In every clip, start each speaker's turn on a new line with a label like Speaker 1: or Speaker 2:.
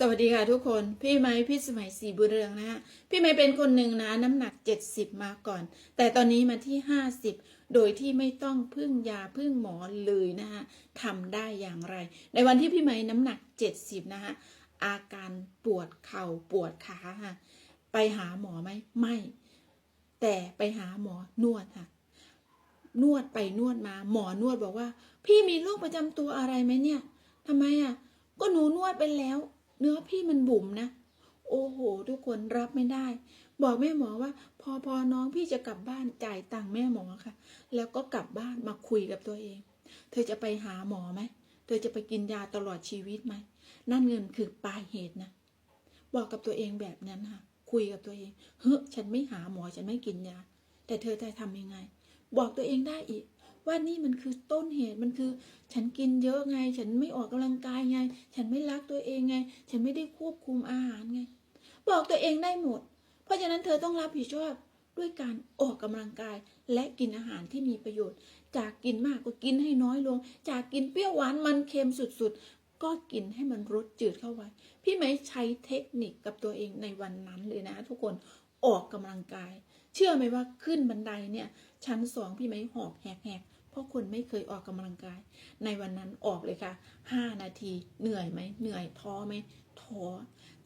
Speaker 1: สวัสดีค่ะทุกคน พี่ไม้พี่สมัยสีบุญเรืองนะฮะพี่ไม้เป็นคนหนึ่งนะน้ำหนัก 70 มาก่อน แต่ตอนนี้มาที่ 50 โดยที่ไม่ต้องพึ่งยาพึ่งหมอเลยนะฮะทำได้อย่างไร ในวันที่พี่ไม้น้ำหนัก 70 นะฮะอาการปวดเข่าปวดขาค่ะไปหาหมอไหมไม่ แต่ไปหาหมอนวดค่ะนวดไปนวดมา หมอนวดบอกว่า พี่มีโรคประจำตัวอะไรไหมเนี่ยทำไมอะก็หนูนวดไปแล้ว เนื้อพี่มันบุ๋มนะ โอ้โห ทุกคนรับไม่ได้ บอกแม่หมอว่า พอพอน้องพี่จะกลับบ้านจ่ายตังค์แม่หมอค่ะ แล้วก็กลับบ้านมาคุยกับตัวเอง เธอจะไปหาหมอไหมเธอจะไปกินยาตลอดชีวิตไหมนั่นเงินคือปลายเหตุนะ บอกกับตัวเองแบบนั้นค่ะ คุยกับตัวเองเฮ้ยฉันไม่หาหมอฉันไม่กินยา แต่เธอจะทำยังไง บอกตัวเองได้อีก ว่านี่มันคือต้นเหตุมันคือ ฉันกินเยอะไง ฉันไม่ออกกำลังกายไง ฉันไม่รักตัวเองไง ฉันไม่ได้ควบคุมอาหารไง บอกตัวเองได้หมด เพราะฉะนั้นเธอต้องรับผิดชอบด้วยการออกกำลังกายและกินอาหารที่มีประโยชน์ จากกินมากก็กินให้น้อยลง จากกินเปรี้ยวหวานมันเค็มสุดๆ ก็กินให้มันรสจืดเข้าไว้ พี่ไหมใช้เทคนิคกับตัวเองในวันนั้นเลยนะ ทุกคนออกกำลังกาย เชื่อไหมว่าขึ้นบันไดเนี่ย ชั้นสองพี่ไหมหอบแหกๆ ราะคนไม่เคยออกกำลังกาย ในวันนั้นออกเลยค่ะ 5 นาที เหนื่อยไหม เหนื่อยท้อไหมท้อ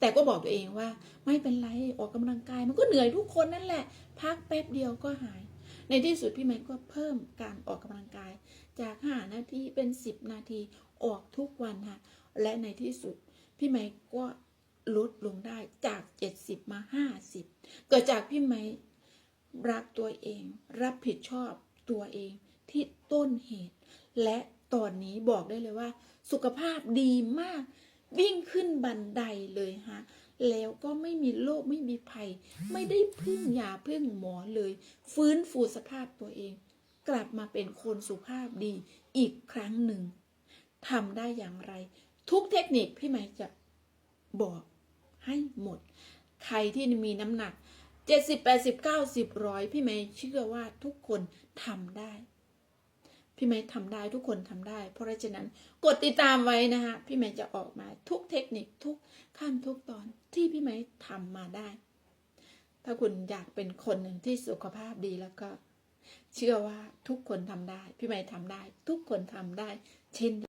Speaker 1: แต่ก็บอกตัวเองว่า ไม่เป็นไร ออกกำลังกาย มันก็เหนื่อยทุกคนนั่นแหละ พักแป๊บเดียวก็หาย ในที่สุดพี่แม็กก็เพิ่มการออกกำลังกาย จาก 5 นาทีเป็น 10 นาทีออกทุกวันค่ะ และในที่สุดพี่ไมค์ก็ลดลงได้จาก 70 มา 50 เกิดจากพี่ไมค์รักตัวเอง รับผิดชอบตัวเอง ที่ต้นเหตุ และตอนนี้บอกได้เลยว่า สุขภาพดีมาก วิ่งขึ้นบันไดเลยฮะแล้วก็ไม่มีโรคไม่มีภัย ไม่ได้พึ่งยาพึ่งหมอเลย ฟื้นฟูสภาพตัวเอง กลับมาเป็นคนสุภาพดีอีกครั้งหนึ่งทำได้อย่างไร ทุกเทคนิคพี่ไม้จะบอกให้หมด ใครที่มีน้ำหนัก 70 80 90ร้อยพี่ไม้เชื่อว่าทุกคนทำได้ พี่ไม้ทำได้ทุกคนทำได้ เพราะฉะนั้นกดติดตามไว้นะคะพี่ไม้จะออกมาทุกเทคนิคทุกขั้นทุกตอนที่พี่ไม้ทำมาได้ ถ้าคุณอยากเป็นคนหนึ่งที่สุขภาพดีแล้วก็ เชื่อว่าทุกคนทำได้ พี่ไม้ทำได้ ทุกคนทำได้ เช่น